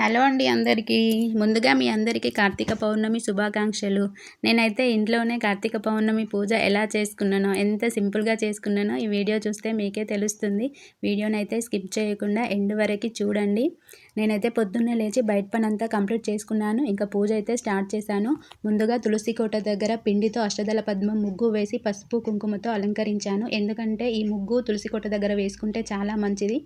Hello అండి అందరికీ. ముందుగా మీ అందరికీ కార్తీక పౌర్ణమి శుభాకాంక్షలు. నేనైతే ఇంట్లోనే కార్తీక పౌర్ణమి పూజ ఎలా చేసుకున్నానో ఎంత సింపుల్గా చేసుకున్నానో ఈ వీడియో చూస్తే మీకే తెలుస్తుంది. వీడియోనైతే స్కిప్ చేయకుండా ఎండ్ వరకు చూడండి. నేనైతే పొద్దున్నే లేచి బయట పని అంతా కంప్లీట్ చేసుకున్నాను. ఇంకా పూజ అయితే స్టార్ట్ చేశాను. ముందుగా తులసి కోట దగ్గర పిండితో అష్టదల పద్మం ముగ్గు వేసి పసుపు కుంకుమతో అలంకరించాను. ఎందుకంటే ఈ ముగ్గు తులసి కోట దగ్గర వేసుకుంటే చాలా మంచిది.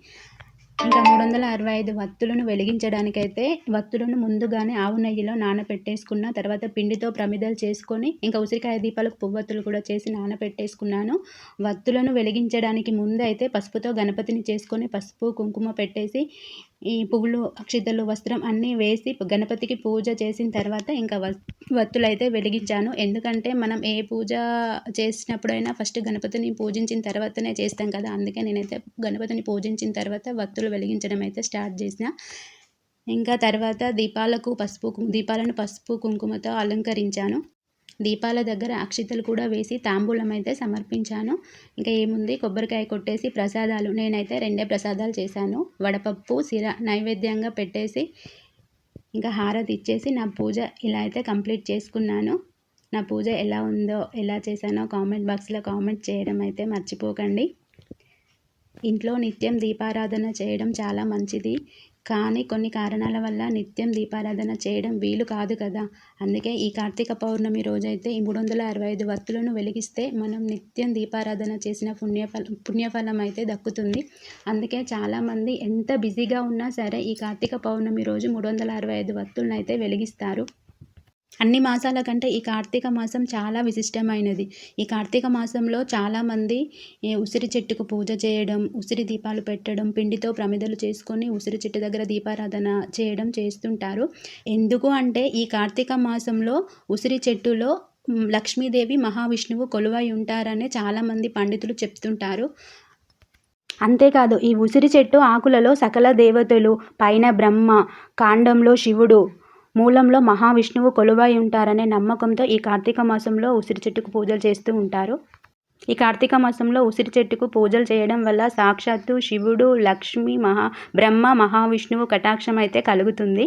ఇంకా మూడు వందల అరవై ఐదు వత్తులను వెలిగించడానికైతే వత్తులను ముందుగానే ఆవు నెయ్యిలో నానపెట్టేసుకున్న తర్వాత పిండితో ప్రమిదలు చేసుకొని ఇంకా ఉసిరికాయ దీపాలకు పువ్వత్తులు కూడా చేసి నానపెట్టేసుకున్నాను. వత్తులను వెలిగించడానికి ముందు అయితే పసుపుతో గణపతిని చేసుకొని పసుపు కుంకుమ పెట్టేసి ఈ పువ్వులు అక్షితలు వస్త్రం అన్నీ వేసి గణపతికి పూజ చేసిన తర్వాత ఇంకా వత్తులు అయితే వెలిగించాను. ఎందుకంటే మనం ఏ పూజ చేసినప్పుడైనా ఫస్ట్ గణపతిని పూజించిన తర్వాతనే చేస్తాం కదా. అందుకే నేనైతే గణపతిని పూజించిన తర్వాత వత్తులు వెలిగించడం అయితే స్టార్ట్ చేసిన. ఇంకా తర్వాత దీపాలకు పసుపు దీపాలను పసుపు కుంకుమతో అలంకరించాను. దీపాల దగ్గర అక్షితలు కూడా వేసి తాంబూలం అయితే సమర్పించాను. ఇంకా ఏముంది? కొబ్బరికాయ కొట్టేసి ప్రసాదాలు. నేనైతే రెండే ప్రసాదాలు చేశాను. వడపప్పు సిర నైవేద్యంగా పెట్టేసి ఇంకా హారతి ఇచ్చేసి నా పూజ ఇలా అయితే కంప్లీట్ చేసుకున్నాను. నా పూజ ఎలా ఉందో ఎలా చేశానో కామెంట్ బాక్స్లో కామెంట్ చేయడం అయితే మర్చిపోకండి. ఇంట్లో నిత్యం దీపారాధన చేయడం చాలా మంచిది. కానీ కొన్ని కారణాల వల్ల నిత్యం దీపారాధన చేయడం వీలు కాదు కదా. అందుకే ఈ కార్తీక పౌర్ణమి రోజైతే ఈ మూడు వందల అరవై ఐదు వత్తులను వెలిగిస్తే మనం నిత్యం దీపారాధన చేసిన పుణ్యఫల పుణ్యఫలం అయితే దక్కుతుంది. అందుకే చాలామంది ఎంత బిజీగా ఉన్నా సరే ఈ కార్తీక పౌర్ణమి రోజు మూడు వందల అరవై ఐదు వత్తులను అయితే వెలిగిస్తారు. అన్ని మాసాల కంటే ఈ కార్తీక మాసం చాలా విశిష్టమైనది. ఈ కార్తీక మాసంలో చాలామంది ఉసిరి చెట్టుకు పూజ చేయడం ఉసిరి దీపాలు పెట్టడం పిండితో ప్రమిదలు చేసుకొని ఉసిరి చెట్టు దగ్గర దీపారాధన చేయడం చేస్తుంటారు. ఎందుకు అంటే ఈ కార్తీక మాసంలో ఉసిరి చెట్టులో లక్ష్మీదేవి మహావిష్ణువు కొలువై ఉంటారని చాలామంది పండితులు చెప్తుంటారు. అంతేకాదు ఈ ఉసిరి చెట్టు ఆకులలో సకల దేవతలు పైన బ్రహ్మ కాండంలో శివుడు మూలంలో మహావిష్ణువు కొలువై ఉంటారనే నమ్మకంతో ఈ కార్తీక మాసంలో ఉసిరి చెట్టుకు పూజలు చేస్తూ ఉంటారు. ఈ కార్తీక మాసంలో ఉసిరి చెట్టుకు పూజలు చేయడం వల్ల సాక్షాత్తు శివుడు లక్ష్మి మహా బ్రహ్మ మహావిష్ణువు కటాక్షం అయితే కలుగుతుంది.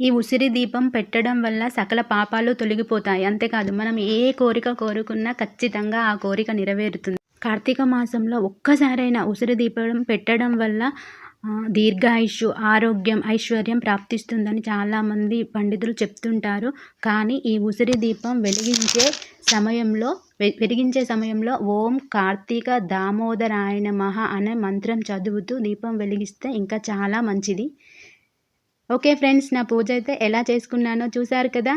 ఈ ఉసిరి దీపం పెట్టడం వల్ల సకల పాపాలు తొలగిపోతాయి. అంతేకాదు మనం ఏ కోరిక కోరుకున్నా ఖచ్చితంగా ఆ కోరిక నెరవేరుతుంది. కార్తీక మాసంలో ఒక్కసారైనా ఉసిరి దీపం పెట్టడం వల్ల దీర్ఘాయుష్ ఆరోగ్యం ఐశ్వర్యం ప్రాప్తిస్తుందని చాలామంది పండితులు చెప్తుంటారు. కానీ ఈ ఉసిరి దీపం వెలిగించే సమయంలో వెలిగించే సమయంలో ఓం కార్తీక దామోదరాయణ మహా అనే మంత్రం చదువుతూ దీపం వెలిగిస్తే ఇంకా చాలా మంచిది. ఓకే ఫ్రెండ్స్ నా పూజ అయితే ఎలా చేసుకున్నానో చూసారు కదా?